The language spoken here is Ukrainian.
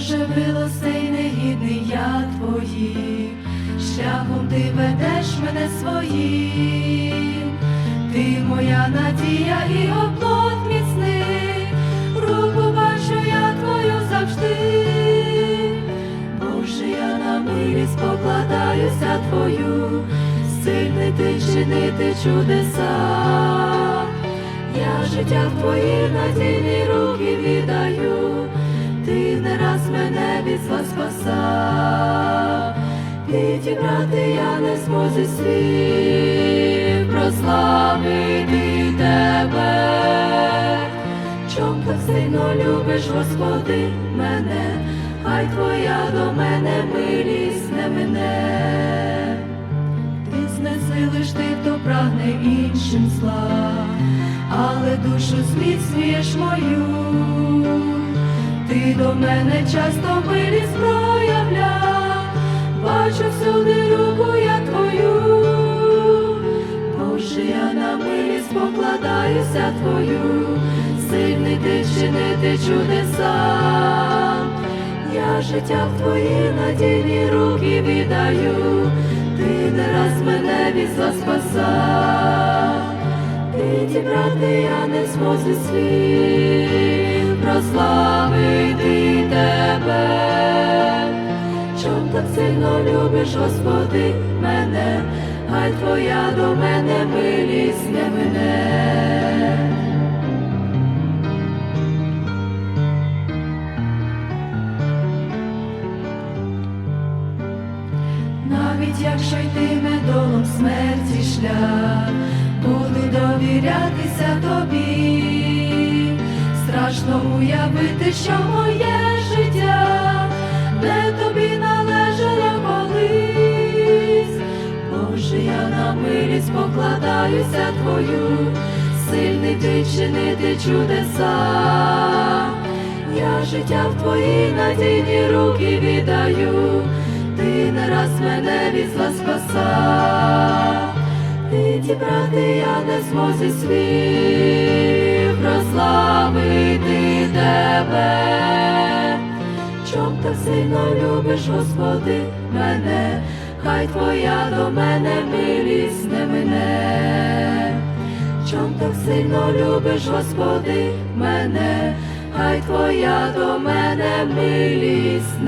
Боже милостей негідний я твоїм, шляхом ти ведеш мене своїм, ти моя надія і оплот міцний, руку бачу я твою завжди, Боже, я на милість покладаюся твою, сильний ти чинити чудеса. Я життя в твої надійні руки віддаю, не раз мене від зла спасав, підібрати я не зможу слів, прославити тебе, чом так сильно любиш, Господи, мене, хай твоя до мене милість не мене. Ти знесилиш ти, хто прагне іншим зла, але душу зміцнюєш мою, ти до мене часто милість проявля, бачу всюди руку я твою, Боже, я на милість покладаюся твою, сильний ти чинити чудеса. Я життя в твої надійні руки віддаю, ти не раз мене від зла спасав, підібрати я не зможу слів, прославити тебе, чом так сильно любиш, Господи, мене, хай твоя до мене милість не мене. Навіть якщо йтиме долом смерті шлях, буду довірятися тобі, страшно уявити, що моє життя не тобі належало колись, Боже, я на милість покладаюся твою, сильний ти чинити чудеса. Я життя в твої надійні руки віддаю, ти не раз мене від зла спасав, підібрати я не зможу слів, прославити тебе, чом так сильно любиш, Господи, мене, хай твоя до мене милість не мине. Чом так сильно любиш, Господи, мене, хай твоя до мене милість.